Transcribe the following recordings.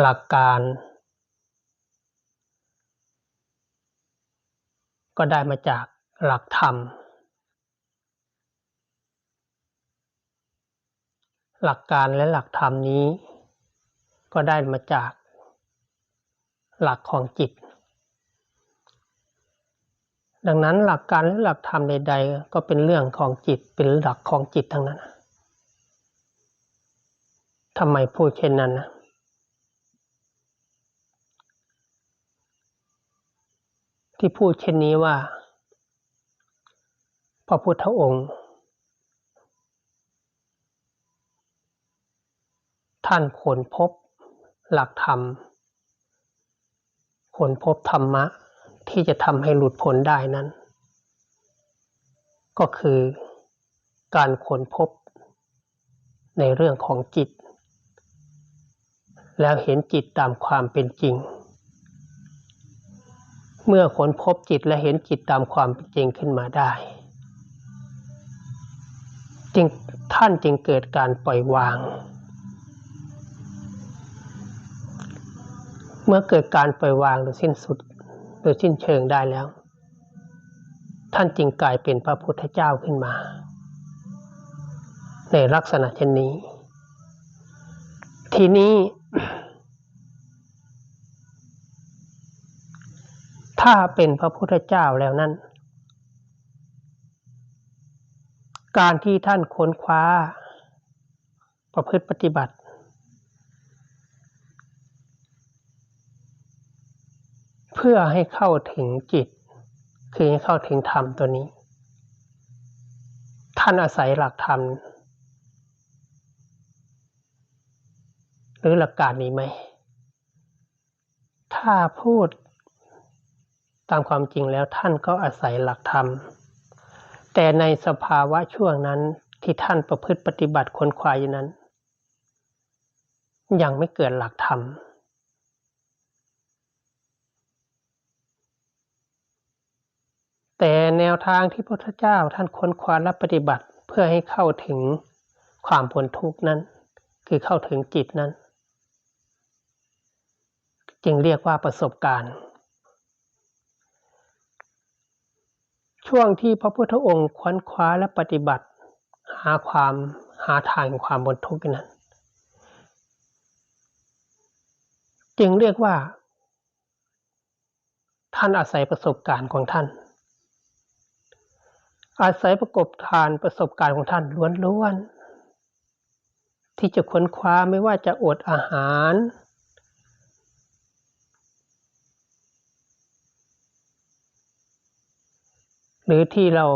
หลักการ ก็ได้มาจากหลักธรรม หลักการและหลักธรรมนี้ ก็ได้มาจากหลักของจิต ดังนั้นหลักการและหลักธรรมใด ๆ ก็เป็นเรื่องของจิตเป็นหลักของจิตทั้งนั้นทำไมพูดเช่นนั้นนะ ที่พูดเช่นนี้ว่า พระพุทธองค์ ท่านค้นพบหลักธรรมค้นพบธรรมะที่จะทำให้หลุดพ้นได้นั้น ก็คือการค้นพบในเรื่องของจิต แล้วเห็นจิตตามความเป็นจริง เมื่อค้นพบจิตและเห็นจิตตามความเป็นจริงขึ้นมาได้ จึงท่านจึงเกิดการปล่อยวาง เมื่อเกิดการปล่อยวางโดยสิ้นสุดโดยสิ้นเชิงได้แล้ว ท่านจึงกลายเป็นพระพุทธเจ้าขึ้นมา ในลักษณะเช่นนี้ ทีนี้ ถ้าเป็นพระพุทธเจ้าแล้วนั้น การที่ท่านค้นคว้า ประพฤติปฏิบัติ เพื่อให้เข้าถึงจิต คือให้เข้าถึงธรรมตัวนี้ ท่านอาศัยหลักธรรม หรือหลักการนี้ไหม ถ้าพูด ตามความจริงแล้วท่านก็อาศัยหลักธรรม แต่ในสภาวะช่วงนั้นที่ท่านประพฤติปฏิบัติค้นคว้าอยู่นั้น ยังไม่เกิดหลักธรรม แต่แนวทางที่พระพุทธเจ้าท่านค้นคว้าและปฏิบัติเพื่อให้เข้าถึงความพ้นทุกข์นั้น คือเข้าถึงจิตนั้น จึงเรียกว่าประสบการณ์ ช่วงที่พระพุทธองค์คว้นคว้าและปฏิบัติ หาความหาทางความบนทุกข์นั้น จึงเรียกว่า ท่านอาศัยประสบการณ์ของท่าน อาศัยประกบทานประสบการณ์ของท่านล้วนๆที่จะค้นคว้าไม่ว่าจะอดอาหาร หรือที่เรา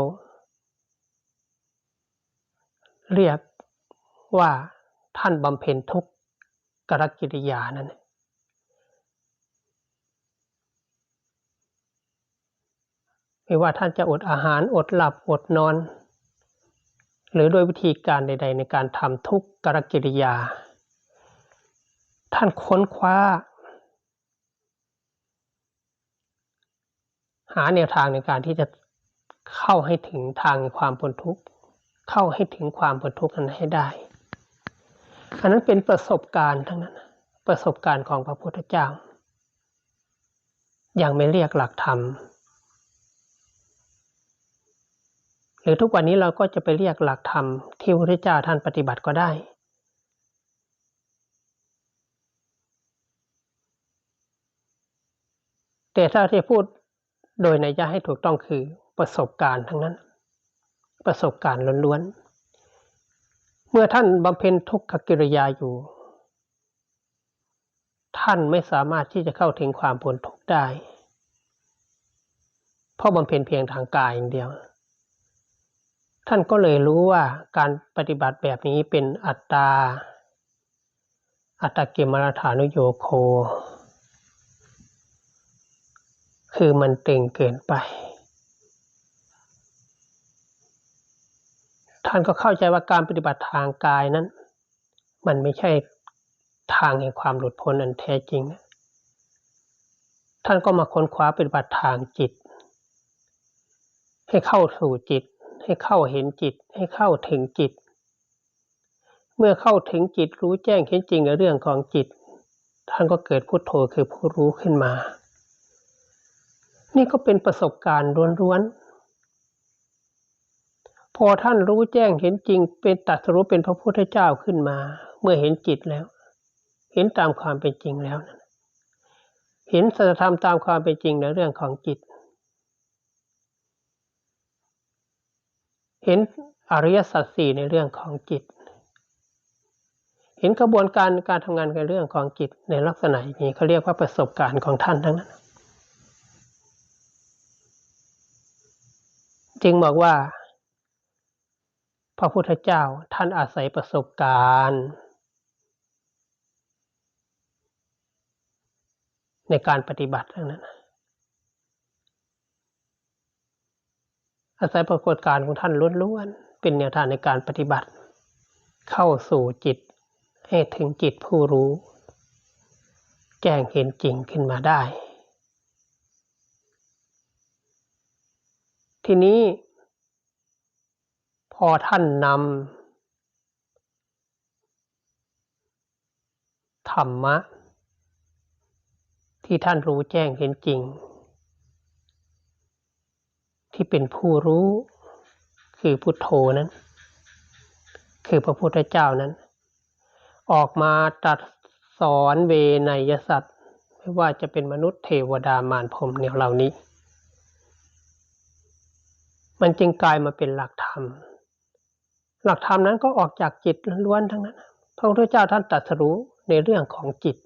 เรียกว่าท่านบำเพ็ญทุกกรกิริยานั้นไม่ว่าท่านจะอดอาหารอดหลับอดนอน หรือโดยวิธีการใด ๆ ในการทำทุกกรกิริยา ท่านค้นคว้า หาแนวทางในการที่จะ เข้าให้ถึงทางความพ้นทุกข์เข้าให้ถึงความพ้นทุกข์นั้นให้ได้ อันนั้นเป็นประสบการณ์ทั้งนั้น ประสบการณ์ของพระพุทธเจ้า ยังไม่เรียกหลักธรรม หรือทุกวันนี้เราก็จะไปเรียกหลักธรรมที่พระพุทธเจ้าท่านปฏิบัติก็ได้แต่ถ้าที่พูดโดยในยะให้ถูกต้องคือ ประสบการณ์ทั้งนั้น ประสบการณ์ล้วนๆ เมื่อท่านบำเพ็ญทุกขกิริยาอยู่ ท่านไม่สามารถที่จะเข้าถึงความพ้นทุกข์ได้ เพราะบำเพ็ญเพียงทางกายอย่างเดียว ท่านก็เลยรู้ว่าการปฏิบัติแบบนี้เป็นอัตตา อัตตกิมรฐานุโยโคคือมันตึงเกินไป ท่านก็เข้าใจว่าการปฏิบัติทางกายนั้น มันไม่ใช่ทางแห่งความหลุดพ้นอันแท้จริง ท่านก็มาค้นคว้าปฏิบัติทางจิต ให้เข้าสู่จิต ให้เข้าเห็นจิต ให้เข้าถึงจิต เมื่อเข้าถึงจิตรู้แจ้งเห็นจริงในเรื่องของจิต ท่านก็เกิดพุทโธคือผู้รู้ขึ้นมา นี่ก็เป็นประสบการณ์ล้วนๆ พอท่านรู้แจ้งเห็นจริง เป็นตัดสรู้เป็นพระพุทธเจ้าขึ้นมา เมื่อเห็นจิตแล้ว เห็นตามความเป็นจริงแล้วนะเห็นสัจธรรมตามความเป็นจริงในเรื่องของจิต เห็นอริยสัจสี่ในเรื่องของจิต เห็นกระบวนการการทำงานในเรื่องของจิตในลักษณะนี้เขาเรียกว่าประสบการณ์ของท่านทั้งนั้น จึงบอกว่า พระพุทธเจ้าท่านอาศัยประสบการณ์ ในการปฏิบัติทั้งนั้น อาศัยปรากฏการณ์ของท่านล้วนๆเป็นแนวทางในการปฏิบัติ เข้าสู่จิตให้ถึงจิตผู้รู้ แจ้งเห็นจริงขึ้นมาได้ ทีนี้ อท่านนำธรรมะ ที่ท่านรู้แจ้งเห็นจริง ที่เป็นผู้รู้คือพุทโธนั้น คือพระพุทธเจ้านั้น ออกมาตัดสอนเวนยสัตว์ไม่ว่าจะเป็นมนุษย์เทวดามารพรมเนี่ยเหล่านี้ มันจึงกลายมาเป็นหลักธรรม หลักธรรมนั้นก็ออกจากจิตล้วนทั้งนั้น พระพุทธเจ้าท่านตรัสรู้ในเรื่องของจิต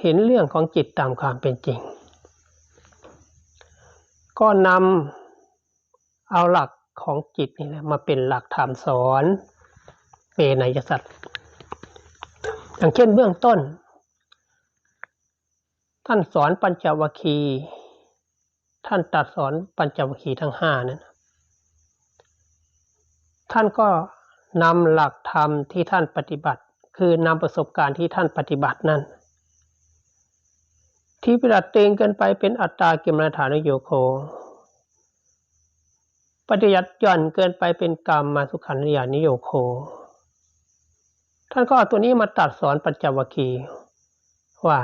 เห็นเรื่องของจิตตามความเป็นจริง ก็นำเอาหลักของจิตนี่แหละมาเป็นหลักธรรมสอนเปนยสัตว์อย่างเช่นเบื้องต้น ท่านสอนปัญจวัคคีย์ ท่านตัดสอนปัญจวัคคีย์ทั้งห้านั้น ท่านก็นำหลักธรรมที่ท่านปฏิบัติ คือนำประสบการณ์ที่ท่านปฏิบัตินั้น ที่ประดัดเตงเกินไปเป็นอัตตากิมรฐานโยโค ปฏิยัติย่อนเกินไปเป็นกรรมมาสุขันยานิโยโค ท่านก็เอาตัวนี้มาตัดสอนปัญจวัคคีย์ว่า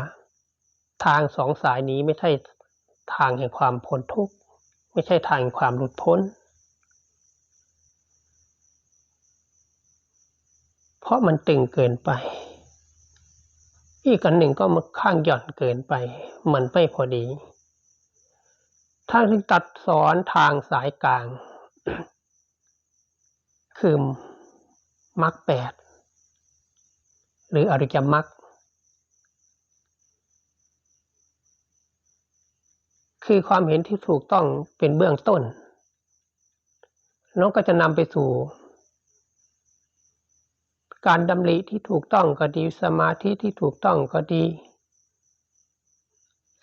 ทางสองสายนี้ไม่ใช่ ทางแห่งความพ้นทุกข์ ไม่ใช่ทางแห่งความหลุดพ้น เพราะมันตึงเกินไป อีกอันหนึ่งก็มาข้างหย่อนเกินไป มันไม่พอดี ท่านจึงตัดสอนทางสายกลาง คือมรรคแปดหรืออริยมรรค คือความเห็นที่ถูกต้องเป็นเบื้องต้น น้องก็จะนำไปสู่ การดำริที่ถูกต้องก็ดี สมาธิที่ถูกต้องก็ดี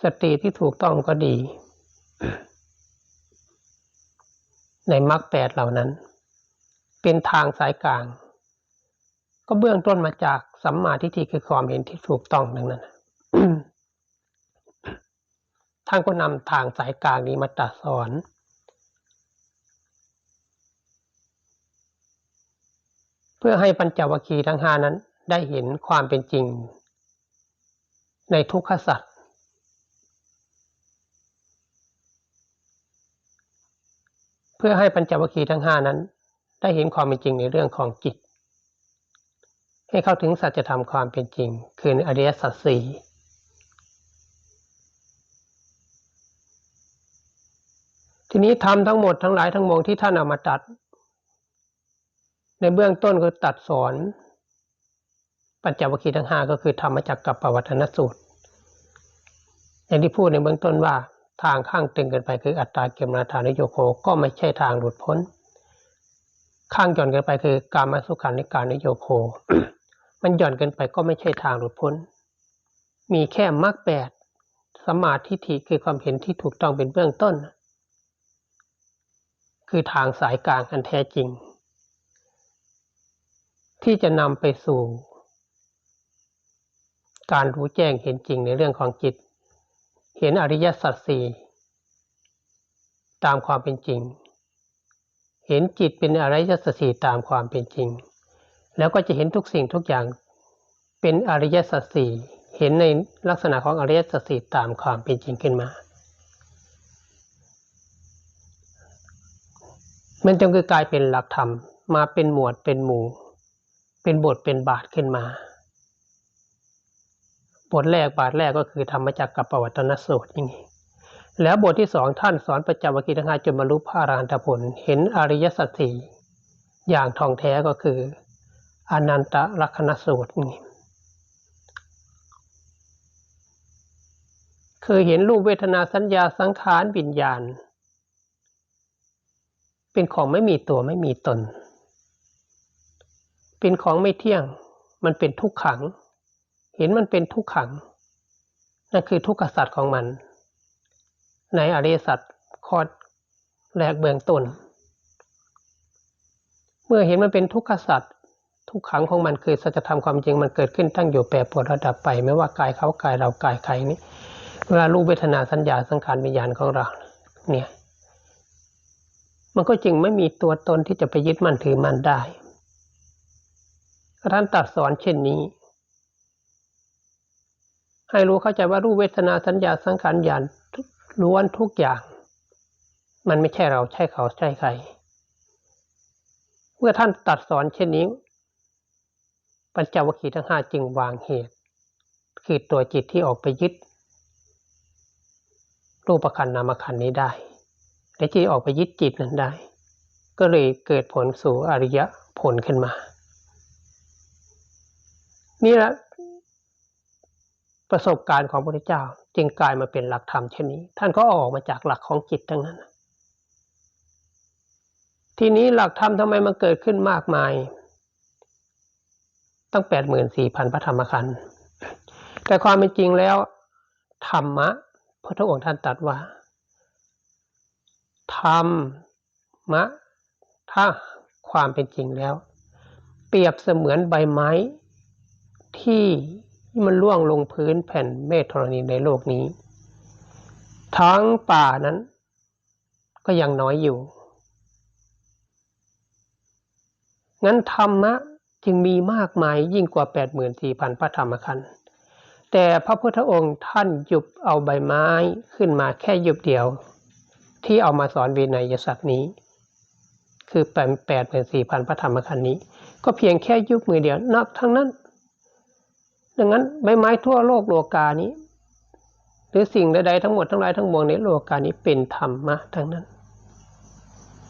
สติที่ถูกต้องก็ดี ในมรรคแปดเหล่านั้น เป็นทางสายกลาง ก็เบื้องต้นมาจากสัมมาทิฏฐิคือความเห็นที่ถูกต้องดังนั้น ท่านก็นำทางสายกลางนี้มาตัดสอน เพื่อให้ปัญจวัคคีย์ทั้งห้านั้นได้เห็นความเป็นจริง ในทุกขสัตว์เพื่อให้ปัญจวัคคีย์ทั้งห้านั้น ได้เห็นความเป็นจริงในเรื่องของจิต ให้เข้าถึงสัจธรรมความเป็นจริง คืออริยสัจสี่ ทีนี้ทำทั้งหมดทั้งหลายทั้งมวลที่ท่านเอามาตัด ในเบื้องต้นก็ตัดสอนปัญจวัคคีย์ทั้งห้าก็คือธรรมจักรกับปวัตนสูตร อย่างที่พูดในเบื้องต้นว่าทางข้างตึงเกินไปคืออัตตาเกมนาฐานโยโคก็ไม่ใช่ทางหลุดพ้น ข้างหย่อนเกินไปคือการมาสุขันในการนโยโค มันหย่อนเกินไปก็ไม่ใช่ทางหลุดพ้น มีแค่มรรคแปดสมาธิฐิคือความเห็นที่ถูกต้องเป็นเบื้องต้น คือทางสายกลางอันแท้จริง ที่จะนำไปสู่ การรู้แจ้งเห็นจริงในเรื่องของจิต เห็นอริยสัจสี่ตามความเป็นจริง เห็นจิตเป็นอริยสัจสี่ตามความเป็นจริง แล้วก็จะเห็นทุกสิ่งทุกอย่างเป็นอริยสัจสี่เห็นในลักษณะของอริยสัจสี่ตามความเป็นจริงขึ้นมา มันจึงคือกลายเป็นหลักธรรมมาเป็นหมวดเป็นหมู่ เป็นบทเป็นบาทขึ้นมา บทแรกบาทแรกก็คือธรรมจักรกับปวัตนสูตรอย่างนี้แล้วบทที่สองท่านสอนประจาวกิทั้งห้าจนบรรลุพระอรหันตผล เห็นอริยสัจสี่อย่างทองแท้ก็คืออนันตลักษณสูตรนี่คือเห็นรูปเวทนาสัญญาสังขารวิญญาณ เป็นของไม่มีตัวไม่มีตน เป็นของไม่เที่ยง มันเป็นทุกขัง เห็นมันเป็นทุกขัง นั่นคือทุกขสัตว์ของมัน ในอริยสัจข้อแรกเบื้องต้น เมื่อเห็นมันเป็นทุกขสัตว์ทุกขังของมันคือสัจธรรมความจริงมันเกิดขึ้นตั้งอยู่แปรปรวนระดับไป ไม่ว่ากายเขากายเรากายใครนี่เวลารูปเวทนาสัญญาสังขารวิญญาณของเรา เนี่ย มันก็จึงไม่มีตัวตนที่จะไปยึดมั่นถือมันได้ท่านตัดสอนเช่นนี้ ให้รู้เข้าใจว่ารูปเวทนาสัญญาสังขารญาณล้วนทุกอย่าง มันไม่ใช่เราใช่เขาใช่ใคร เมื่อท่านตัดสอนเช่นนี้ ปัญจวัคคีย์ทั้งห้าจึงวางเหตุ คือตัวจิตที่ออกไปยึดรูปขันนามขันนี้ได้ และที่ออกไปยึดจิตนั้นได้ ก็เลยเกิดผลสู่อริยผลขึ้นมา นี่แหละประสบการณ์ของพระพุทธเจ้าจึงกลายมาเป็นหลักธรรมเช่นนี้ ท่านก็ออกมาจากหลักของจิตทั้งนั้น ทีนี้หลักธรรมทำไมมันเกิดขึ้นมากมาย ตั้งแปดหมื่นสี่พันพระธรรมขันธ์แต่ความเป็นจริงแล้ว ธรรมะพระองค์ท่านตรัสว่า ธรรมะถ้าความเป็นจริงแล้ว เปรียบเสมือนใบไม้ ที่มันล่วงลงพื้นแผ่นเมฆธรณีในโลกนี้ ทั้งป่านั้น ก็ยังน้อยอยู่ งั้นธรรมะจึงมีมากมายยิ่งกว่า 84,000 พระธรรมขันธ์แต่พระพุทธองค์ท่านหยุบเอาใบไม้ขึ้นมาแค่หยุบเดียว ที่เอามาสอนวินัยสัตว์นี้ คือแปดแปดเป็นสี่พันพระธรรมขันธ์นี้ ก็เพียงแค่ยุบมือเดียวนักทั้งนั้น ดังนั้นใบไม้ทั่วโลกโลกานี้ หรือสิ่งใดๆทั้งหมดทั้งหลายทั้งมวลในโลกานี้เป็นธรรมะทั้งนั้น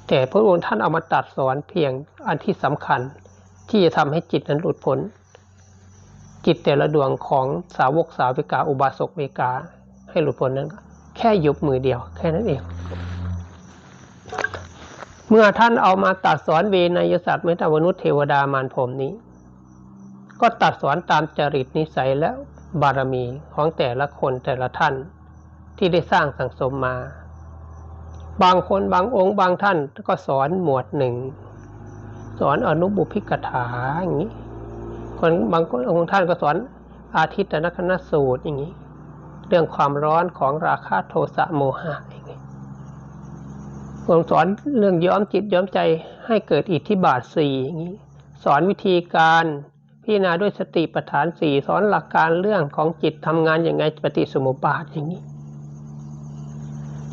แต่พระองค์ท่านเอามาตัดสอนเพียงอันที่สำคัญที่จะทำให้จิตนั้นหลุดพ้นจิตแต่ละดวงของสาวกสาวิกาอุบาสกเมกาให้หลุดพ้นนั้น แค่ยุบมือเดียว แค่นั้นเอง เมื่อท่านเอามาตัดสอนเวนยศาสตร์เมตาวนุษย์เทวดามารพรมนี้ ก็ตัดสอนตามจริตนิสัยและบารมีของแต่ละคนแต่ละท่านที่ได้สร้างสังสมมา บางคนบางองค์บางท่านก็สอนหมวดหนึ่ง สอนอนุบุพิกถาอย่างนี้ คนบางคนองค์ท่านก็สอนอาทิตย์นคณสูตรอย่างนี้ เรื่องความร้อนของราคะโทสะโมหะอย่างนี้คนสอนเรื่องย้อมจิตย้อมใจให้เกิดอิทธิบาทสี่อย่างนี้ สอนวิธีการพิจารณาด้วยสติปัฏฐานสี่สอนหลักการเรื่องของจิตทำงานอย่างไงปฏิสมุปบาทอย่างนี้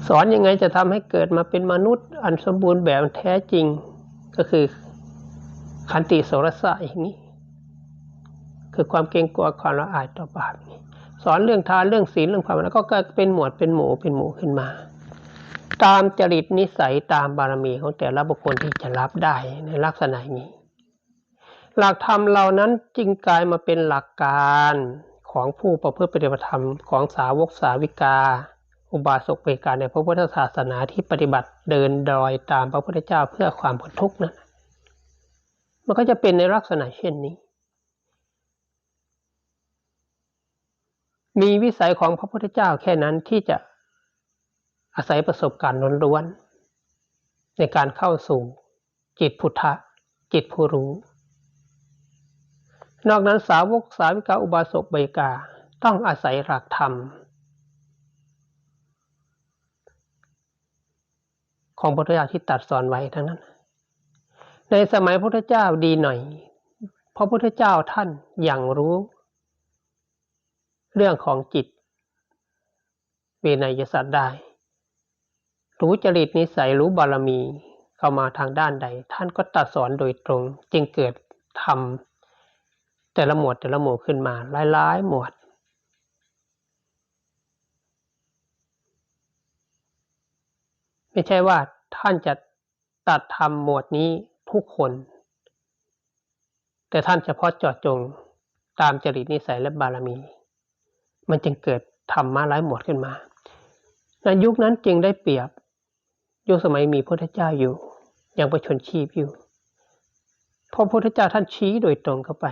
สอนยังไงจะทำให้เกิดมาเป็นมนุษย์อันสมบูรณ์แบบแท้จริงก็คือขันติโสรสะอย่างนี้ คือความเกรงกลัวความละอายต่อบาปนี่ สอนเรื่องทานเรื่องศีลเรื่องความแล้วก็เป็นหมวดเป็นหมู่เป็นหมู่ขึ้นมา ตามจริตนิสัยตามบารมีของแต่ละบุคคลที่จะรับได้ในลักษณะนี้ หลักธรรมเหล่านั้นจึงกลายมาเป็นหลักการของผู้ประพฤติปฏิบัติธรรมของสาวกสาวิกา อุบาสกเวกาในพระพุทธศาสนาที่ปฏิบัติเดินดอยตามพระพุทธเจ้าเพื่อความพ้นทุกข์นั้นมันก็จะเป็นในลักษณะเช่นนี้ มีวิสัยของพระพุทธเจ้าแค่นั้นที่จะอาศัยประสบการณ์ล้วนๆในการเข้าสู่จิตพุทธะจิตผู้รู้ นอกนั้นสาวกสาวิกาอุบาสกเบกาต้องอาศัยหลักธรรม ของพระพุทธเจ้าที่ตัดสอนไว้ทั้งนั้น ในสมัยพระพุทธเจ้าดีหน่อย พระพุทธเจ้าท่านอย่างรู้ เรื่องของจิต เวนยสัตว์ได้ รู้จริตนิสัยรู้บารมีเข้ามาทางด้านใด ท่านก็ตรัดสอนโดยตรง จึงเกิดทำแต่ละหมวดแต่ละหมวดขึ้นมาหลายๆหมวดไม่ใช่ว่าท่านจะตัดทำหมวดนี้ทุกคน แต่ท่านเฉพาะเจาะจงตามจริตนิสัยและบารมี มันจึงเกิดธรรมะหลายหมดขึ้นมา ในยุคนั้นจึงได้เปรียบยุคสมัยมีพระพุทธเจ้าอยู่ ยังประชนชีพอยู่พระพุทธเจ้าท่านชี้โดยตรงเข้าไป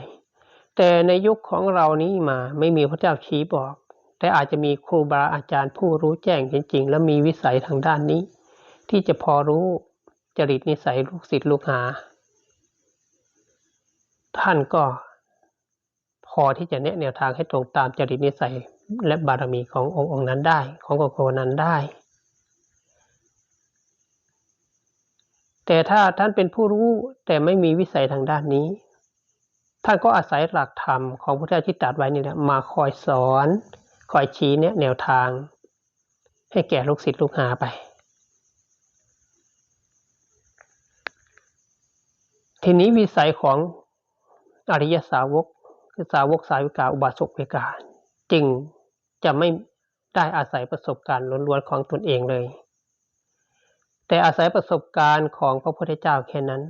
แต่ในยุคของเรานี้มาไม่มีพระเจ้าชี้บอก แต่อาจจะมีครูบาอาจารย์ผู้รู้แจ้งจริง ๆ และมีวิสัยทางด้านนี้ ที่จะพอรู้จริตนิสัยลูกศิษย์ลูกหา ท่านก็ พอที่จะแนะแนวทางให้ตรงตามจริตนิสัยและบารมีขององค์องค์นั้นได้ ของโกโกนั้นได้ แต่ถ้าท่านเป็นผู้รู้แต่ไม่มีวิสัยทางด้านนี้ ท่านก็อาศัยหลักธรรมของพระเจ้าที่ตรัสไว้นี่แหละมาคอยสอน คอยชี้แนะแนวทาง ให้แก่ลูกศิษย์ลูกหาไป ทีนี้วิสัยของอริยสาวก คือสาวกสาวิกาอุบาสกเวกาจึงจะไม่ได้อาศัยประสบการณ์ล้วนๆของตนเองเลย แต่อาศัยประสบการณ์ของพระพุทธเจ้าแค่นั้น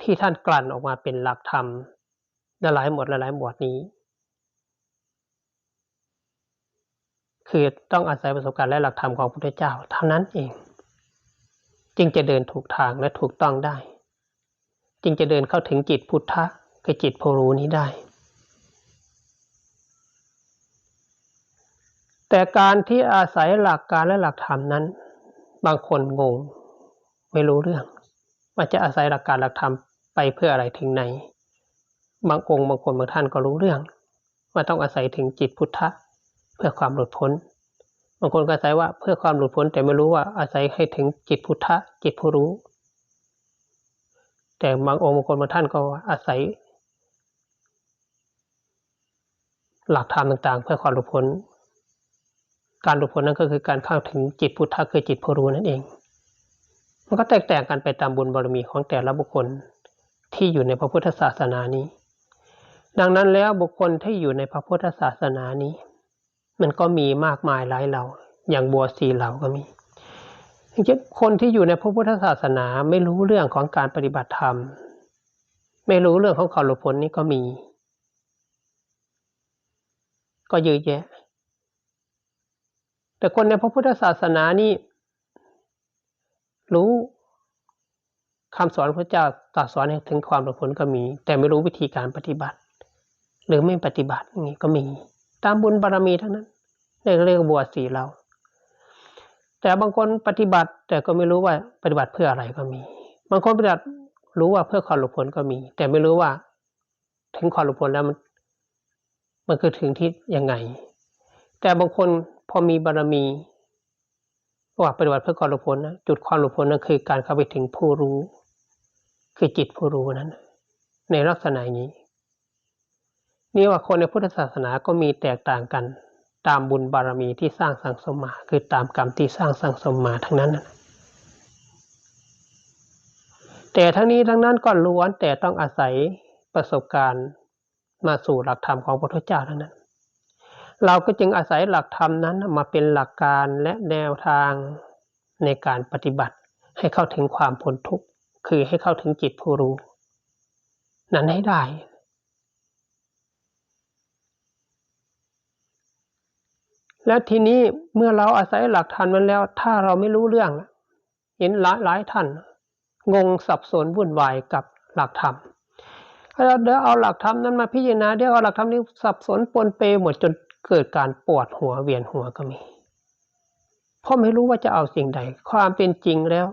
ที่ท่านกลั่นออกมาเป็นหลักธรรมหลายหมวดหลายหมวดนี้ คือต้องอาศัยประสบการณ์และหลักธรรมของพระพุทธเจ้าเท่านั้นเอง จึงจะเดินถูกทางและถูกต้องได้ จึงจะเดินเข้าถึงจิตพุทธะคือจิตผู้รู้นี้ได้ แต่การที่อาศัยหลักการและหลักธรรมนั้น บางคนงง ไม่รู้เรื่อง ว่าจะอาศัยหลักการหลักธรรมไปเพื่ออะไรถึงไหน บางองค์บางคนบางท่านก็รู้เรื่อง ว่าต้องอาศัยถึงจิตพุทธะ เพื่อความหลุดพ้น บางคนก็อาศัยว่าเพื่อความหลุดพ้น แต่ไม่รู้ว่าอาศัยให้ถึงจิตพุทธะ จิตผู้รู้ แต่บางองค์บางคนบางท่านก็อาศัย หลักธรรมต่างๆ เพื่อความหลุดพ้น การหลุดพ้นนั้นก็คือการเข้าถึงจิตพุทธะคือจิตผู้รู้นั่นเอง มันก็แตกต่างกันไปตามบุญบารมีของแต่ละบุคคลที่อยู่ในพระพุทธศาสนานี้ ดังนั้นแล้วบุคคลที่อยู่ในพระพุทธศาสนานี้ มันก็มีมากมายหลายเหล่า อย่างบัวสีเหล่าก็มีอย่างเช่นคนที่อยู่ในพระพุทธศาสนาไม่รู้เรื่องของการปฏิบัติธรรม ไม่รู้เรื่องของความหลุดพ้นนี้ก็มี ก็เยอะแยะ แต่คนในพระพุทธศาสนานี่ รู้คำสอนพระเจ้าตรัสสอนให้ถึงความหลุดพ้นก็มี แต่ไม่รู้วิธีการปฏิบัติ หรือไม่ปฏิบัตินี่ก็มี ตามบุญบารรมีทั้งนั้นเรียกเรียกบวชสีเรา แต่บางคนปฏิบัติ แต่ก็ไม่รู้ว่าปฏิบัติเพื่ออะไรก็มี บางคนปฏิบัติรู้ว่าเพื่อความหลุดพ้นก็มี แต่ไม่รู้ว่า ถึงความหลุดพ้นแล้วมันมันคือถึงที่ยังไง แต่บางคน พอมีบารรมีว่าปฏิบัติเพื่อความหลุดพ้นนะจุดความหลุดพ้นนั่นคือการเข้าไปถึงผู้รู้ คือจิตผู้รู้นั้น ในลักษณะนี้ นี่ว่าคนในพุทธศาสนาก็มีแตกต่างกัน ตามบุญบารมีที่สร้างสังสมมา คือตามกรรมที่สร้างสังสมมาทั้งนั้นแต่ทั้งนี้ทั้งนั้นก็ล้วนแต่ต้องอาศัยประสบการณ์มาสู่หลักธรรมของพระพุทธเจ้าทั้งนั้น เราก็จึงอาศัยหลักธรรมนั้นมาเป็นหลักการและแนวทางในการปฏิบัติ ให้เข้าถึงความพ้นทุกข์คือให้เข้าถึงจิตผู้รู้ นั้นให้ได้ แล้วทีนี้เมื่อเราอาศัยหลักธรรมนั้นแล้ว ถ้าเราไม่รู้เรื่อง เห็นหลายหลายท่าน งงสับสนวุ่นวายกับหลักธรรมเดี๋ยวเอาหลักธรรมนั้นมาพิจารณาเดี๋ยวเอาหลักธรรมนี้สับสนปนเปหมดจน เกิดการปวดหัวเวียนหัวก็มี เพราะไม่รู้ว่าจะเอาสิ่งใด ความเป็นจริงแล้ว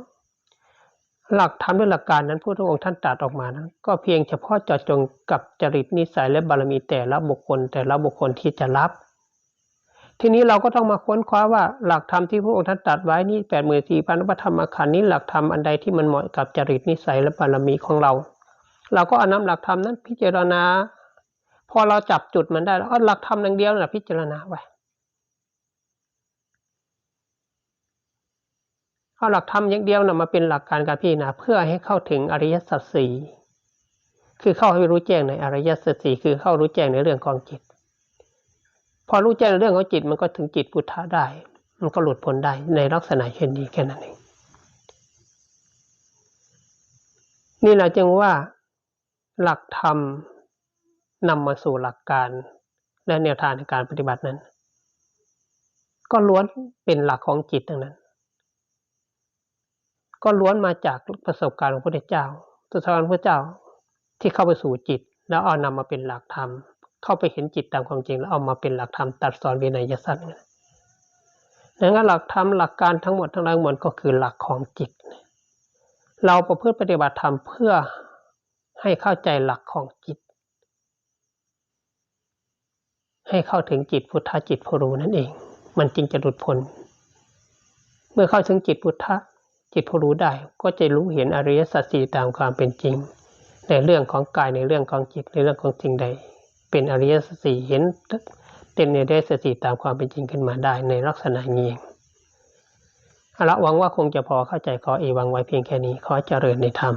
หลักธรรมด้วยหลักการนั้นพระองค์ท่านตรัสออกมานะก็เพียงเฉพาะเจาะจงกับจริตนิสัยและบารมีแต่ละบุคคล แต่ละบุคคลที่จะรับ ทีนี้เราก็ต้องมาค้นคว้าว่าหลักธรรมที่พระองค์ท่านตรัสไว้นี่แปดหมื่นสี่พันพระธรรมขันธ์นี้หลักธรรมอันใดที่มันเหมาะกับจริตนิสัยและบารมีของเรา เราก็อานำหลักธรรมนั้นพิจารณา พอเราจับจุดมันได้แล้วหลักธรรมอย่างเดียวน่ะพิจารณาไว้เอาหลักธรรมอย่างเดียวนะมาเป็นหลักการการพิจารณาเพื่อให้เข้าถึงอริยสัจสี่คือเข้าให้รู้แจ้งในอริยสัจสี่คือเข้ารู้แจ้งในเรื่องของจิต พอรู้แจ้งในเรื่องของจิตมันก็ถึงจิตพุทธะได้ มันก็หลุดพ้นได้ในลักษณะเช่นนี้แค่นั้นเองนี่เราจึงว่าหลักธรรม นำมาสู่หลักการและแนวทางในการปฏิบัตินั้น ก็ล้วนเป็นหลักของจิตทั้งนั้น ก็ล้วนมาจากประสบการณ์ของพระพุทธเจ้าตัวสารพระเจ้าที่เข้าไปสู่จิต แล้วเอานำมาเป็นหลักธรรม เข้าไปเห็นจิตตามความจริง แล้วเอามาเป็นหลักธรรมตัดสอนวินัยสัตว์นั้นหลักธรรมหลักการทั้งหมดทั้งหลายหมดก็คือหลักของจิต เราประพฤติปฏิบัติธรรมเพื่อให้เข้าใจหลักของจิต ให้เข้าถึงจิตพุทธจิตผู้รู้นั่นเอง มันจึงจะหลุดพ้นเมื่อเข้าถึงจิตพุทธจิตผู้รู้ได้ก็จะรู้เห็นอริยสัจสี่ตามความเป็นจริง ในเรื่องของกายในเรื่องของจิตในเรื่องของสิ่งใด เป็นอริยสัจสี่เห็นเต็มในอริยสัจสี่ตามความเป็นจริงขึ้นมาได้ในลักษณะนี้เองเอาละหวังว่าคงจะพอเข้าใจขอเอวังไว้เพียงแค่นี้ขอเจริญในธรรม